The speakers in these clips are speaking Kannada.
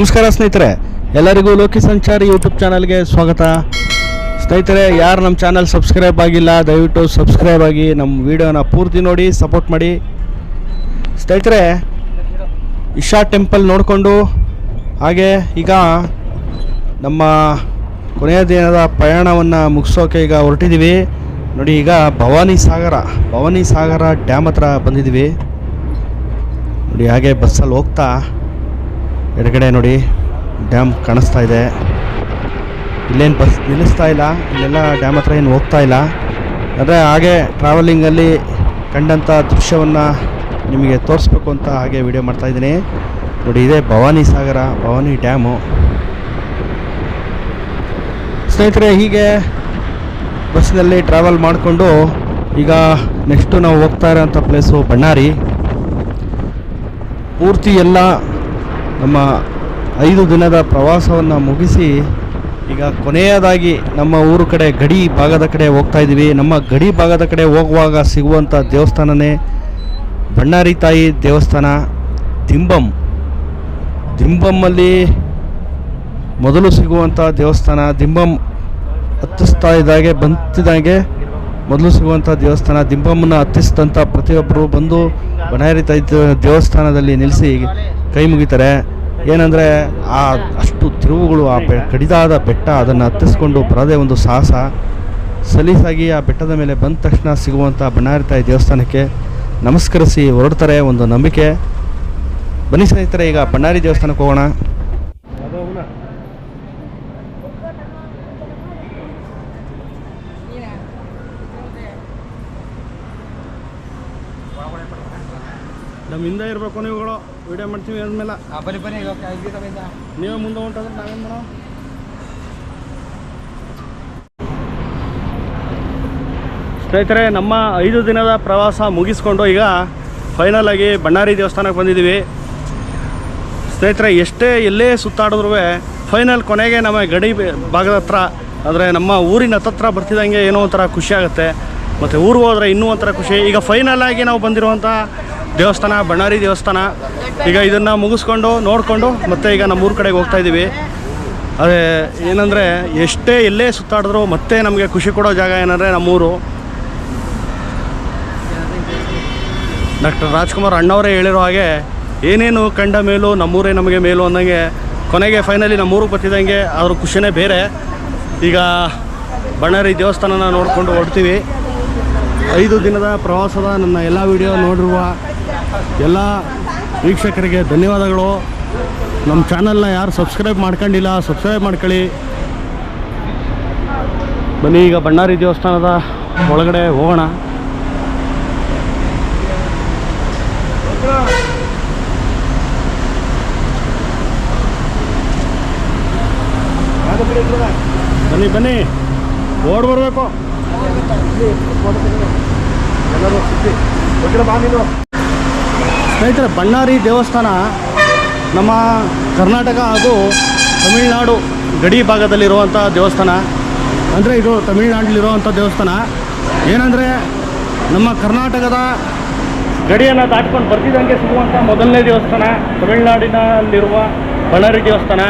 ನಮಸ್ಕಾರ ಸ್ನೇಹಿತರೆ, ಎಲ್ಲರಿಗೂ ಲೋಕಿ ಸಂಚಾರಿ ಯೂಟ್ಯೂಬ್ ಚಾನಲ್ಗೆ ಸ್ವಾಗತ. ಸ್ನೇಹಿತರೆ, ಯಾರು ನಮ್ಮ ಚಾನಲ್ ಸಬ್ಸ್ಕ್ರೈಬ್ ಆಗಿಲ್ಲ, ದಯವಿಟ್ಟು ಸಬ್ಸ್ಕ್ರೈಬ್ ಆಗಿ ನಮ್ಮ ವಿಡಿಯೋನ ಪೂರ್ತಿ ನೋಡಿ ಸಪೋರ್ಟ್ ಮಾಡಿ. ಸ್ನೇಹಿತರೆ, ಇಶಾ ಟೆಂಪಲ್ ನೋಡಿಕೊಂಡು, ಹಾಗೆ ಈಗ ನಮ್ಮ ಕೊನೆಯ ದಿನದ ಪ್ರಯಾಣವನ್ನು ಮುಗಿಸೋಕೆ ಈಗ ಹೊರಟಿದ್ದೀವಿ ನೋಡಿ, ಈಗ ಭವಾನಿ ಸಾಗರ ಭವಾನಿ ಸಾಗರ ಡ್ಯಾಮ್ ಹತ್ರ ಬಂದಿದ್ದೀವಿ ನೋಡಿ, ಹಾಗೆ ಬಸ್ಸಲ್ಲಿ ಹೋಗ್ತಾ ಎಡಗಡೆ ನೋಡಿ ಡ್ಯಾಮ್ ಕಾಣಿಸ್ತಾ ಇದೆ. ಇಲ್ಲೇನು ಬಸ್ ನಿಲ್ಲಿಸ್ತಾ ಇಲ್ಲ, ಇಲ್ಲೆಲ್ಲ ಡ್ಯಾಮ್ ಹತ್ರ ಏನು ಹೋಗ್ತಾ ಇಲ್ಲ. ಆದರೆ ಹಾಗೆ ಟ್ರಾವೆಲಿಂಗಲ್ಲಿ ಕಂಡಂಥ ದೃಶ್ಯವನ್ನು ನಿಮಗೆ ತೋರಿಸ್ಬೇಕು ಅಂತ ಹಾಗೆ ವಿಡಿಯೋ ಮಾಡ್ತಾಯಿದ್ದೀನಿ ನೋಡಿ, ಇದೇ ಭವಾನಿ ಸಾಗರ, ಭವಾನಿ ಡ್ಯಾಮು ಸ್ನೇಹಿತರೆ, ಹೀಗೆ ಬಸ್ನಲ್ಲಿ ಟ್ರಾವೆಲ್ ಮಾಡಿಕೊಂಡು ಈಗ ನೆಕ್ಸ್ಟು ನಾವು ಹೋಗ್ತಾ ಇರೋಂಥ ಪ್ಲೇಸು ಬಣ್ಣಾರಿ ಪೂರ್ತಿ ಎಲ್ಲ ನಮ್ಮ ಐದು ದಿನದ ಪ್ರವಾಸವನ್ನು ಮುಗಿಸಿ ಈಗ ಕೊನೆಯದಾಗಿ ನಮ್ಮ ಊರು ಕಡೆ ಗಡಿ ಭಾಗದ ಕಡೆ ಹೋಗ್ತಾ ಇದ್ದೀವಿ. ನಮ್ಮ ಗಡಿ ಭಾಗದ ಕಡೆ ಹೋಗುವಾಗ ಸಿಗುವಂಥ ದೇವಸ್ಥಾನವೇ ಬಣ್ಣಾರಿ ತಾಯಿ ದೇವಸ್ಥಾನ. ದಿಂಬಂ. ದಿಂಬಮ್ಮಲ್ಲಿ ಮೊದಲು ಸಿಗುವಂಥ ದೇವಸ್ಥಾನ. ದಿಂಬಂ ಹತ್ತಿಸ್ತಾ ಇದ್ದಾಗೆ ಬಂತಿದ್ದಾಗೆ ಮೊದಲು ಸಿಗುವಂಥ ದೇವಸ್ಥಾನ. ದಿಂಬಮ್ಮನ ಹತ್ತಿಸಿದಂಥ ಪ್ರತಿಯೊಬ್ಬರು ಬಂದು ಬಣ್ಣಾರಿ ತಾಯಿ ದೇವಸ್ಥಾನದಲ್ಲಿ ನಿಲ್ಲಿಸಿ ಕೈ ಮುಗಿತಾರೆ. ಏನಂದರೆ ಆ ಅಷ್ಟು ತಿರುವುಗಳು ಆ ಬೆ ಕಡಿದಾದ ಬೆಟ್ಟ ಅದನ್ನು ಹತ್ತಿಸ್ಕೊಂಡು ಬರೋದೇ ಒಂದು ಸಾಹಸ. ಸಲೀಸಾಗಿ ಆ ಬೆಟ್ಟದ ಮೇಲೆ ಬಂದ ತಕ್ಷಣ ಸಿಗುವಂಥ ಬಣ್ಣಾರಿ ತಾಯಿ ದೇವಸ್ಥಾನಕ್ಕೆ ನಮಸ್ಕರಿಸಿ ಹೊರಡ್ತಾರೆ ಒಂದು ನಂಬಿಕೆ. ಬನ್ನಿ ಸ್ನೇಹಿತರೆ, ಈಗ ಬಣ್ಣಾರಿ ದೇವಸ್ಥಾನಕ್ಕೆ ಹೋಗೋಣ. ನಮ್ಮ ಹಿಂದೆ ಇರಬೇಕು ನೀವುಗಳು. ವಿಡಿಯೋ ಮಾಡ್ತೀವಿ ಅಂದಮೇಲೆ. ಬನ್ನಿ ನೀವೇ ಮುಂದೆ ಹೊಂಟಂದ್ರೆ ನಾವೇನು ಮಾಡೋ ಸ್ನೇಹಿತರೆ ನಮ್ಮ ಐದು ದಿನದ ಪ್ರವಾಸ ಮುಗಿಸ್ಕೊಂಡು ಈಗ ಫೈನಲ್ ಆಗಿ ಬಣ್ಣಾರಿ ದೇವಸ್ಥಾನಕ್ಕೆ ಬಂದಿದ್ದೀವಿ. ಸ್ನೇಹಿತರೆ ಎಷ್ಟೇ ಎಲ್ಲೇ ಸುತ್ತಾಡಿದ್ರು ಫೈನಲ್ ಕೊನೆಗೆ ನಮ್ಮ ಗಡಿ ಭಾಗದ ಹತ್ರ ಆದರೆ ನಮ್ಮ ಊರಿನ ಹತ್ತತ್ರ ಬರ್ತಿದ್ದಂಗೆ ಏನೋ ಒಂಥರ ಖುಷಿ ಆಗುತ್ತೆ. ಮತ್ತು ಊರಿಗೆ ಹೋದರೆ ಇನ್ನೂ ಒಂಥರ ಖುಷಿ. ಈಗ ಫೈನಲ್ ಆಗಿ ನಾವು ಬಂದಿರುವಂಥ ದೇವಸ್ಥಾನ ಬಣ್ಣಾರಿ ದೇವಸ್ಥಾನ. ಈಗ ಇದನ್ನು ಮುಗಿಸ್ಕೊಂಡು, ನೋಡಿಕೊಂಡು, ಮತ್ತೆ ಈಗ ನಮ್ಮ ಊರ ಕಡೆಗೆ ಹೋಗ್ತಾ ಇದ್ದೀವಿ ಅದೇ ಏನಂದರೆ, ಎಷ್ಟೇ ಎಲ್ಲೇ ಸುತ್ತಾಡಿದ್ರು ಮತ್ತೆ ನಮಗೆ ಖುಷಿ ಕೊಡೋ ಜಾಗ ಏನಂದರೆ ನಮ್ಮೂರು ಡಾಕ್ಟರ್ ರಾಜ್ಕುಮಾರ್ ಅಣ್ಣವರೇ ಹೇಳಿರೋ ಹಾಗೆ, ಏನೇನು ಕಂಡ ಮೇಲೂ ನಮ್ಮೂರೇ ನಮಗೆ ಮೇಲು ಅಂದಂಗೆ ಕೊನೆಗೆ ಫೈನಲಿ ನಮ್ಮೂರಿಗೆ ಬರ್ತಿದ್ದಂಗೆ ಅದ್ರ ಖುಷಿನೇ ಬೇರೆ. ಈಗ ಬಣ್ಣಾರಿ ದೇವಸ್ಥಾನನ ನೋಡಿಕೊಂಡು ಹೊಡ್ತೀವಿ ಐದು ದಿನದ ಪ್ರವಾಸದ ನನ್ನ ಎಲ್ಲ ವಿಡಿಯೋ ನೋಡಿರುವ ಎಲ್ಲ ವೀಕ್ಷಕರಿಗೆ ಧನ್ಯವಾದಗಳು. ನಮ್ಮ ಚಾನಲ್ನ ಯಾರು ಸಬ್ಸ್ಕ್ರೈಬ್ ಮಾಡ್ಕೊಂಡಿಲ್ಲ, ಸಬ್ಸ್ಕ್ರೈಬ್ ಮಾಡ್ಕೊಳ್ಳಿ. ಬನ್ನಿ, ಈಗ ಬಳ್ಳಾರಿ ದೇವಸ್ಥಾನದ ಒಳಗಡೆ ಹೋಗೋಣ. ಬನ್ನಿ ಬನ್ನಿ. ಓಡ್ ಬರಬೇಕು. ಸ್ನೇಹಿತರೆ, ಬಳ್ಳಾರಿ ದೇವಸ್ಥಾನ ನಮ್ಮ ಕರ್ನಾಟಕ ಹಾಗೂ ತಮಿಳುನಾಡು ಗಡಿ ಭಾಗದಲ್ಲಿರುವಂಥ ದೇವಸ್ಥಾನ. ಅಂದರೆ ಇದು ತಮಿಳುನಾಡಲ್ಲಿರುವಂಥ ದೇವಸ್ಥಾನ. ಏನಂದರೆ ನಮ್ಮ ಕರ್ನಾಟಕದ ಗಡಿಯನ್ನು ದಾಟ್ಕೊಂಡು ಬರ್ತಿದ್ದಂಗೆ ಸಿಗುವಂಥ ಮೊದಲನೇ ದೇವಸ್ಥಾನ, ತಮಿಳುನಾಡಿನಲ್ಲಿರುವ ಬಳ್ಳಾರಿ ದೇವಸ್ಥಾನ.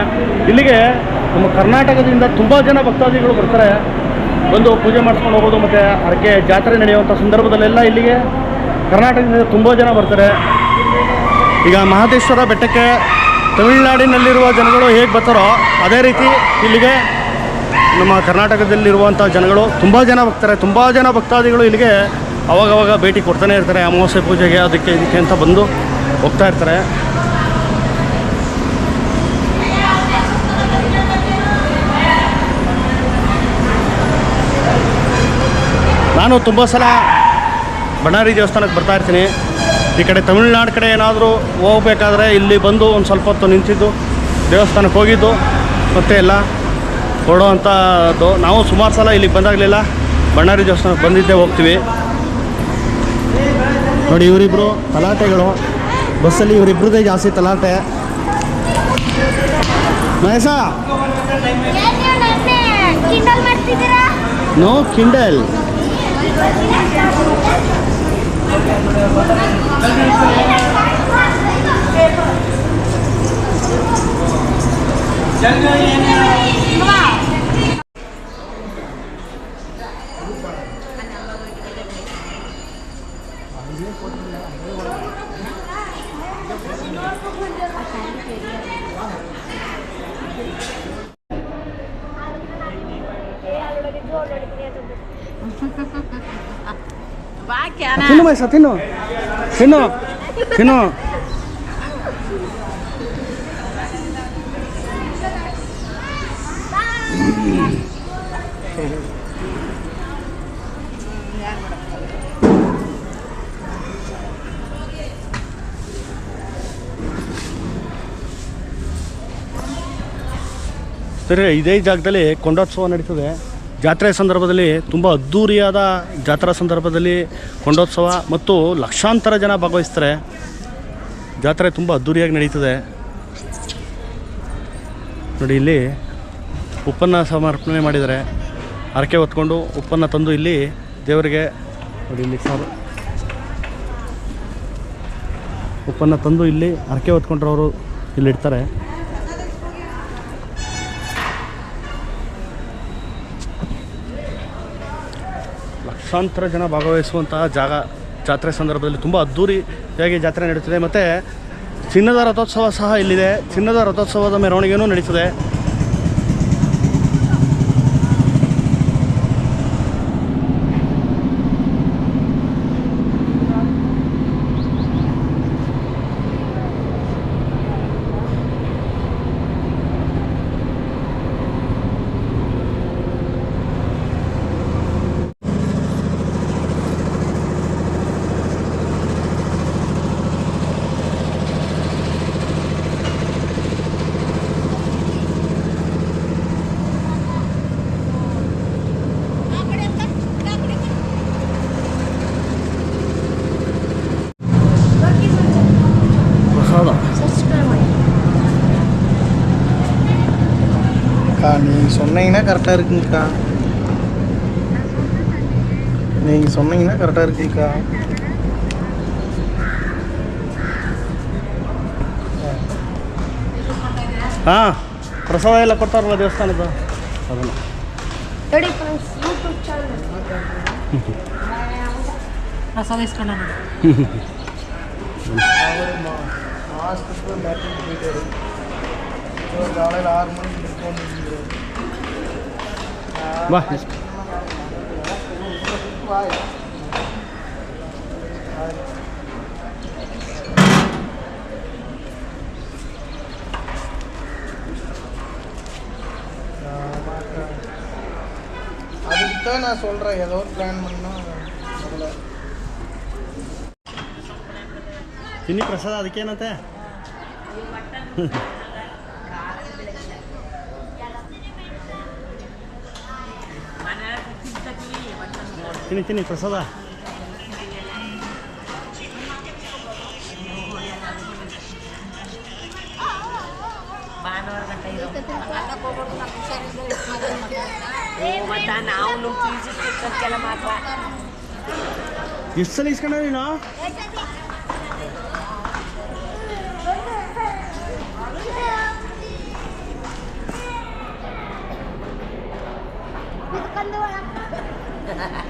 ಇಲ್ಲಿಗೆ ನಮ್ಮ ಕರ್ನಾಟಕದಿಂದ ತುಂಬ ಜನ ಭಕ್ತಾದಿಗಳು ಬರ್ತಾರೆ. ಬಂದು ಪೂಜೆ ಮಾಡಿಸ್ಕೊಂಡು ಹೋಗೋದು ಮತ್ತು ಅದಕ್ಕೆ ಜಾತ್ರೆ ನಡೆಯುವಂಥ ಸಂದರ್ಭದಲ್ಲೆಲ್ಲ ಇಲ್ಲಿಗೆ ಕರ್ನಾಟಕದಿಂದ ತುಂಬ ಜನ ಬರ್ತಾರೆ. ಈಗ ಮಹದೇಶ್ವರ ಬೆಟ್ಟಕ್ಕೆ ತಮಿಳುನಾಡಿನಲ್ಲಿರುವ ಜನಗಳು ಹೇಗೆ ಬರ್ತಾರೋ ಅದೇ ರೀತಿ ಇಲ್ಲಿಗೆ ನಮ್ಮ ಕರ್ನಾಟಕದಲ್ಲಿರುವಂಥ ಜನಗಳು ತುಂಬ ಜನ ಬರ್ತಾರೆ. ತುಂಬ ಜನ ಭಕ್ತಾದಿಗಳು ಇಲ್ಲಿಗೆ ಅವಾಗವಾಗ ಭೇಟಿ ಕೊಡ್ತಾನೆ ಇರ್ತಾರೆ. ಅಮಾವಾಸ್ಯೆ ಪೂಜೆಗೆ ಅದಕ್ಕೆ ಇದಕ್ಕೆ ಅಂತ ಬಂದು ಹೋಗ್ತಾ ಇರ್ತಾರೆ. ನಾನು ತುಂಬ ಸಲ ಬಳ್ಳಾರಿ ದೇವಸ್ಥಾನಕ್ಕೆ ಬರ್ತಾ ಇರ್ತೀನಿ. ಈ ಕಡೆ ತಮಿಳ್ನಾಡು ಕಡೆ ಏನಾದರೂ ಹೋಗ್ಬೇಕಾದ್ರೆ ಇಲ್ಲಿ ಬಂದು ಒಂದು ಸ್ವಲ್ಪ ಹೊತ್ತು ನಿಂತಿದ್ದು ದೇವಸ್ಥಾನಕ್ಕೆ ಹೋಗಿದ್ದು ಮತ್ತೆ ಎಲ್ಲ ಹೊರಡುವಂಥದ್ದು ನಾವು ಸುಮಾರು ಸಲ ಇಲ್ಲಿಗೆ ಬಂದಾಗಲಿಲ್ಲ. ಬಳ್ಳಾರಿ ದೇವಸ್ಥಾನಕ್ಕೆ ಬಂದಿದ್ದೇ ಹೋಗ್ತೀವಿ. ನೋಡಿ ಇವರಿಬ್ಬರು ತಲಾಟೆಗಳು. ಬಸ್ಸಲ್ಲಿ ಇವರಿಬ್ಬರದೇ ಜಾಸ್ತಿ ತಲಾಟೆ. ಮಹೇಶ? ನೋ ಕಿಂಡಲ್ Jangan ತಿನ್ನು ಮೈಸ ತಿನ್ನು. ತಿನ್ನು. ತಿನ್ನು. ಸರಿ ಇದೇ ಜಾಗದಲ್ಲಿ ಕೊಂಡೋತ್ಸವ ನಡೀತದೆ. ಜಾತ್ರೆ ಸಂದರ್ಭದಲ್ಲಿ ತುಂಬ ಅದ್ಧೂರಿಯಾದ ಜಾತ್ರಾ ಸಂದರ್ಭದಲ್ಲಿ ಕೊಂಡೋತ್ಸವ ಮತ್ತು ಲಕ್ಷಾಂತರ ಜನ ಭಾಗವಹಿಸ್ತಾರೆ. ಜಾತ್ರೆ ತುಂಬ ಅದ್ಧೂರಿಯಾಗಿ ನಡೀತದೆ. ನೋಡಿ, ಇಲ್ಲಿ ಉಪ್ಪನ್ನು ಸಮರ್ಪಣೆ ಮಾಡಿದ್ದಾರೆ. ಹರಕೆ ಹೊತ್ಕೊಂಡು ಉಪ್ಪನ್ನು ತಂದು ಇಲ್ಲಿ ದೇವರಿಗೆ ನೋಡಿ, ಇಲ್ಲಿ ಸಾರು. ಉಪ್ಪನ್ನು ತಂದು ಇಲ್ಲಿ ಹರಕೆ ಹೊತ್ಕೊಂಡ್ರವರು ಇಲ್ಲಿ ಲಕ್ಷಾಂತರ ಜನ ಭಾಗವಹಿಸುವಂತಹ ಜಾಗ, ಜಾತ್ರೆ ಸಂದರ್ಭದಲ್ಲಿ ತುಂಬ ಅದ್ದೂರಿಯಾಗಿ ಜಾತ್ರೆ ನಡೆಯುತ್ತದೆ ಮತ್ತು ಚಿನ್ನದ ರಥೋತ್ಸವ ಸಹ ಇಲ್ಲಿದೆ. ಚಿನ್ನದ ರಥೋತ್ಸವದ ಮೆರವಣಿಗೆಯೂ ನಡೀತದೆ. சொன்னீங்கன்னா கரெக்டாக இருக்குங்கக்கா நீங்கள் சொன்னீங்கன்னா கரெக்டாக இருக்குங்கக்கா ಹಾಂ ಪ್ರಸಾದ ಎಲ್ಲ ಕೊಡ್ತಾರಲ್ಲ ದೇವಸ್ಥಾನದ ಅದನ್ನು ನೋಡಿ ಫ್ರೆಂಡ್ಸ್ ಯೂಟ್ಯೂಬ್ ಚಾನಲ್ ಪ್ರಸಾದ ಇಸ್ಕೊಂಡ அவர் மா மாதத்துக்கு பேட்டரி போயிட்டாரு ஒரு காலையில் ஆறு மணிக்கு இருக்கோம் ಬಾ அதுக்கு தான் நான் சொல்கிறேன் ஏதோ ஒரு பிளான் பண்ணால் சொல்லலை ತಿನ್ನಿ ಪ್ರಸಾದ ಅದಕ್ಕೇನಂತೆ ತಿನ್ನಿ ತಿನ್ನಿ ಪ್ರಸಾದ. ಎಷ್ಟು ಸಲ ಇಸ್ಕೊಂಡ ನೀನು? Ha ha ha.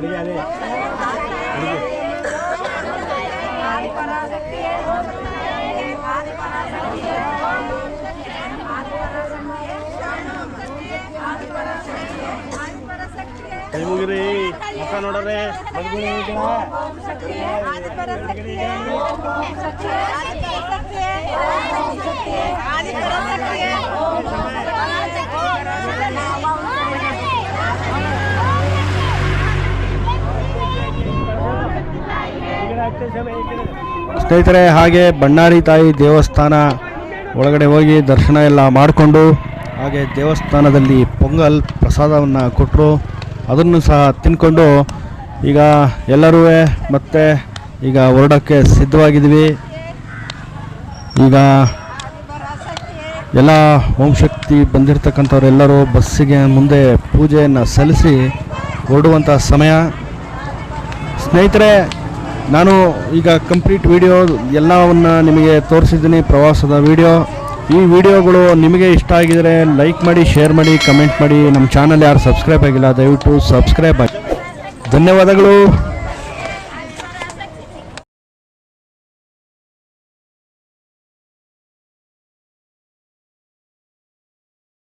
बढ़िया ले ಕೈ ಮುಗಿರಿ ಮುಖ ನೋಡ್ರಿ ಮಲ್ಗುಣ ಸ್ನೇಹಿತರೆ, ಹಾಗೆ ಬಣ್ಣಾರಿ ತಾಯಿ ದೇವಸ್ಥಾನ ಒಳಗಡೆ ಹೋಗಿ ದರ್ಶನ ಎಲ್ಲ ಮಾಡಿಕೊಂಡು, ಹಾಗೆ ದೇವಸ್ಥಾನದಲ್ಲಿ ಪೊಂಗಲ್ ಪ್ರಸಾದವನ್ನು ಕೊಟ್ಟರು ಅದನ್ನು ಸಹ ತಿನ್ಕೊಂಡು ಈಗ ಎಲ್ಲರೂ ಮತ್ತೆ ಈಗ ಹೊರಡೋಕ್ಕೆ ಸಿದ್ಧವಾಗಿದ್ವಿ ಈಗ ಎಲ್ಲ ಓಂ ಶಕ್ತಿ ಬಂದಿರತಕ್ಕಂಥವ್ರೆಲ್ಲರೂ ಬಸ್ಸಿಗೆ ಮುಂದೆ ಪೂಜೆಯನ್ನು ಸಲ್ಲಿಸಿ ಹೊರಡುವಂಥ ಸಮಯ. ಸ್ನೇಹಿತರೆ ನಾನು ಈಗ ಕಂಪ್ಲೀಟ್ ವಿಡಿಯೋ ಎಲ್ಲವನ್ನು ನಿಮಗೆ ತೋರಿಸಿದ್ದೀನಿ, ಪ್ರವಾಸದ ವಿಡಿಯೋ ಈ ವಿಡಿಯೋಗಳು ನಿಮಗೆ ಇಷ್ಟ ಆಗಿದರೆ ಲೈಕ್ ಮಾಡಿ ಶೇರ್ ಮಾಡಿ ಕಮೆಂಟ್ ಮಾಡಿ. ನಮ್ಮ ಚಾನಲ್ ಯಾರು ಸಬ್ಸ್ಕ್ರೈಬ್ ಆಗಿಲ್ಲ, ದಯವಿಟ್ಟು ಸಬ್ಸ್ಕ್ರೈಬ್ ಆಗಿ ಧನ್ಯವಾದಗಳು.